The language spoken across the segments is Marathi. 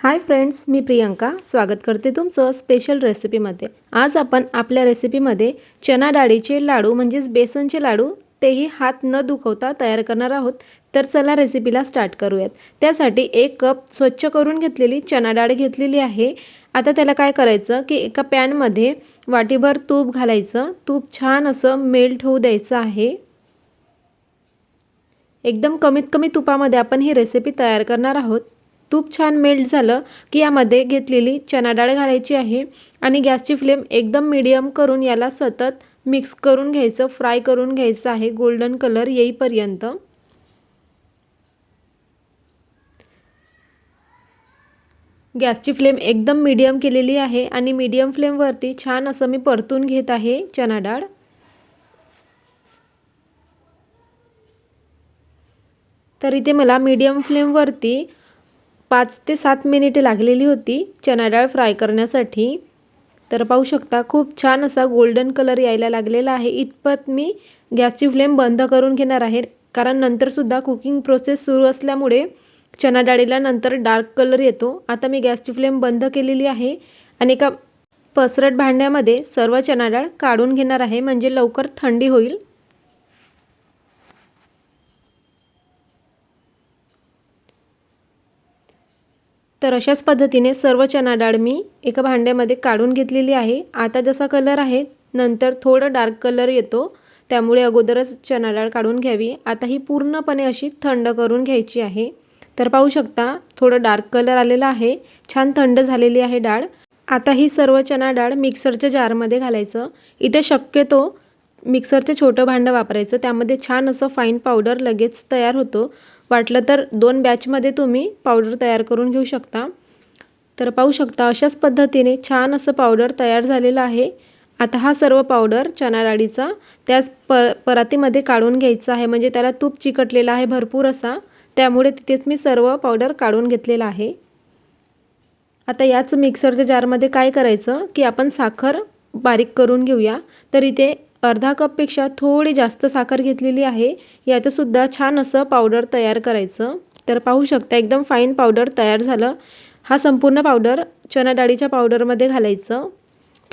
हाय फ्रेंड्स मी प्रियंका. स्वागत करते तुमचं स्पेशल रेसिपीमध्ये आज आपण आपल्या रेसिपीमध्ये चना डाळीचे लाडू म्हणजेच बेसनचे लाडू तेही हात न दुखवता तयार करणार आहोत. तर चला रेसिपीला स्टार्ट करूयात. त्यासाठी एक कप स्वच्छ करून घेतलेली चना डाळ घेतलेली आहे. आता त्याला काय करायचं की एका पॅनमध्ये वाटीभर तूप घालायचं. तूप छान असं मेल्ट होऊ द्यायचं आहे. एकदम कमीत कमी तुपामध्ये आपण ही रेसिपी तयार करणार आहोत. तूप छान मेल्ट झालं की यामध्ये घेतलेली चना डाळ घालायची आहे आणि गॅसची फ्लेम एकदम मिडियम करून याला सतत मिक्स करून घ्यायचं फ्राय करून घ्यायचं आहे. गोल्डन कलर येईपर्यंत. गॅसची फ्लेम एकदम मीडियम केलेली आहे आणि मीडियम फ्लेमवरती छान असं मी परतून घेत आहे चना डाळ. तर इथे मला मीडियम फ्लेमवरती पाच ते सात मिनिटे लागलेली होती चना डाळ फ्राय करण्यासाठी. तर पाहू शकता खूप छान असा गोल्डन कलर यायला लागलेला आहे. इतपत मी गॅसची फ्लेम बंद करून घेणार आहे. कारण नंतरसुद्धा कुकिंग प्रोसेस सुरू असल्यामुळे चना डाळीला नंतर डार्क कलर येतो. आता मी गॅसची फ्लेम बंद केलेली आहे आणि एका पसरट भांड्यामध्ये सर्व चना डाळ काढून घेणार आहे. म्हणजे लवकर थंडी होईल. तर अशाच पद्धतीने सर्व चना डाळ मी एका भांड्यामध्ये काढून घेतलेली आहे. आता जसा कलर आहे नंतर थोडं डार्क कलर येतो. त्यामुळे अगोदरच चना डाळ काढून घ्यावी. आता ही पूर्णपणे अशी थंड करून घ्यायची आहे. तर पाहू शकता थोडं डार्क कलर आलेला आहे. छान थंड झालेली आहे डाळ. आता ही सर्व चना डाळ मिक्सरच्या जारमध्ये घालायचं. इथे शक्यतो मिक्सरचं छोटं भांडं वापरायचं त्यामध्ये छान असं फाईन पावडर लगेच तयार होतो. वाटलं तर दोन बॅचमध्ये तुम्ही पावडर तयार करून घेऊ शकता. तर पाहू शकता अशाच पद्धतीने छान असं पावडर तयार झालेलं आहे. आता हा सर्व पावडर चना डाळीचा त्याच प परातीमध्ये काढून घ्यायचा आहे. म्हणजे त्याला तूप चिकटलेला आहे भरपूर असा. त्यामुळे तिथेच मी सर्व पावडर काढून घेतलेला आहे. आता याच मिक्सरच्या जारमध्ये काय करायचं की आपण साखर बारीक करून घेऊया. तर इथे अर्धा कपपेक्षा थोडी जास्त साखर घेतलेली आहे. याचंसुद्धा छान असं पावडर तयार करायचं. तर पाहू शकता एकदम फाईन पावडर तयार झालं. हा संपूर्ण पावडर चना डाळीच्या पावडरमध्ये घालायचं.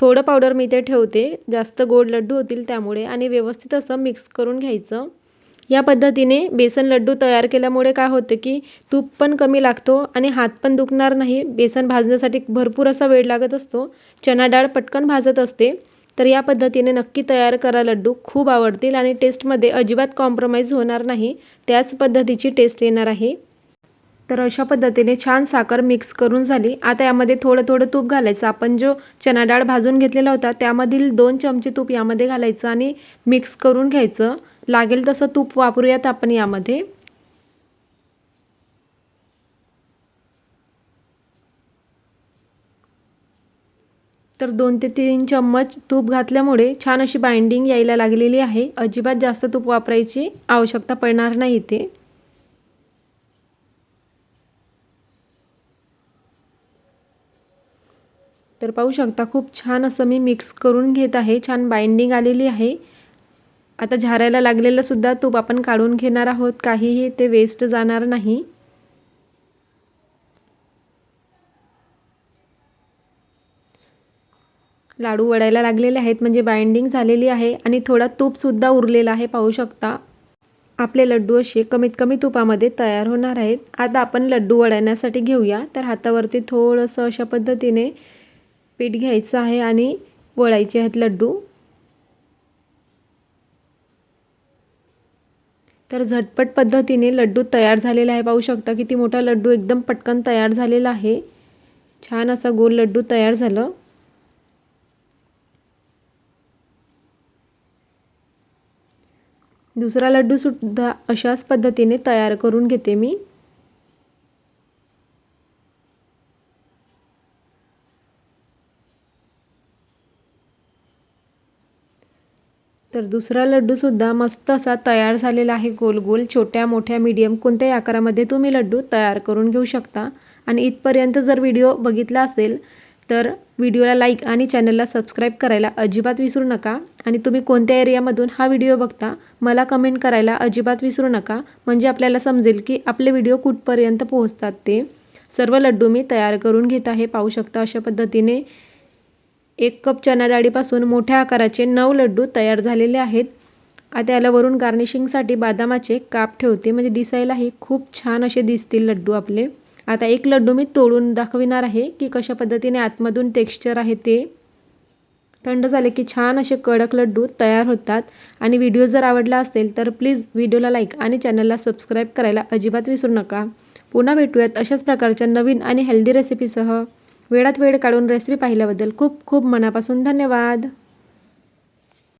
थोडं पावडर मी इथे ठेवते. जास्त गोड लड्डू होतील त्यामुळे आणि व्यवस्थित असं मिक्स करून घ्यायचं. या पद्धतीने बेसन लड्डू तयार केल्यामुळे काय होतं की तूप पण कमी लागतो आणि हात पण दुखणार नाही. बेसन भाजण्यासाठी भरपूर असा वेळ लागत असतो. चना डाळ पटकन भाजत असते. तर या पद्धतीने नक्की तयार करा लड्डू. खूप आवडतील आणि टेस्टमध्ये अजिबात कॉम्प्रोमाइज होणार नाही. त्याच पद्धतीची टेस्ट येणार आहे. तर अशा पद्धतीने छान साखर मिक्स करून झाली. आता यामध्ये थोडं थोडं तूप घालायचं. आपण जो चना डाळ भाजून घेतलेला होता त्यामधील दोन चमचे तूप यामध्ये घालायचं आणि मिक्स करून घ्यायचं. लागेल तसं तूप वापरूयात आपण यामध्ये. तर दोन ते तीन चम्मच तूप घातल्यामुळे छान अशी बाइंडिंग यायला लागलेली आहे. अजिबात जास्त तूप वापरायची आवश्यकता पडणार नाही इथे. तर पाहू शकता खूप छान असं मी मिक्स करून घेत आहे. छान बाइंडिंग आलेली आहे. आता झारायला लागलेलं सुद्धा तूप आपण काढून घेणार आहोत. काहीही ते वेस्ट जाणार नाही. लाडू वडायला लागलेले आहेत म्हणजे बाइंडिंग झालेली आहे आणि थोडा तूपसुद्धा उरलेला आहे पाहू शकता. आपले लड्डू असे कमीत कमी तुपामध्ये तयार होणार आहेत. आता आपण लड्डू वळण्यासाठी घेऊया. तर हातावरती थोडंसं अशा पद्धतीने पीठ घ्यायचं आहे आणि वळायचे आहेत लड्डू. तर झटपट पद्धतीने लड्डू तयार झालेला आहे. पाहू शकता किती मोठा लड्डू एकदम पटकन तयार झालेला आहे. छान असा गोल लड्डू तयार झालं. दुसरा लड्डूसुद्धा अशाच पद्धतीने तयार करून घेते मी. तर दुसरा लड्डूसुद्धा मस्त असा तयार झालेला आहे गोल गोल. छोट्या मोठ्या मीडियम कोणत्याही आकारामध्ये तुम्ही लड्डू तयार करून घेऊ शकता. आणि इथपर्यंत जर व्हिडिओ बघितला असेल तर व्हिडिओला लाईक आणि चॅनलला सबस्क्राईब करायला अजिबात विसरू नका. आणि तुम्ही कोणत्या एरियामधून हा व्हिडिओ बघता मला कमेंट करायला अजिबात विसरू नका. म्हणजे आपल्याला समजेल की आपले व्हिडिओ कुठपर्यंत पोहोचतात ते. सर्व लड्डू मी तयार करून घेत आहे. पाहू शकता अशा पद्धतीने एक कप चना डाळीपासून मोठ्या आकाराचे नऊ लड्डू तयार झालेले आहेत. आता याला वरून गार्निशिंगसाठी बदामाचे काप ठेवते. म्हणजे दिसायलाही खूप छान असे दिसतील लड्डू आपले. आता एक लड्डू मी तोडून दाखविणार आहे की कशा पद्धतीने आतमधून टेक्स्चर आहे ते. थंड झाले की छान असे कडक लड्डू तयार होतात. आणि व्हिडिओ जर आवडला असेल तर प्लीज व्हिडिओला लाईक आणि चॅनलला सबस्क्राईब करायला अजिबात विसरू नका. पुन्हा भेटूयात अशाच प्रकारच्या नवीन आणि हेल्दी रेसिपीसह वेळात वेळ काढून रेसिपी पाहिल्याबद्दल खूप खूप मनापासून धन्यवाद.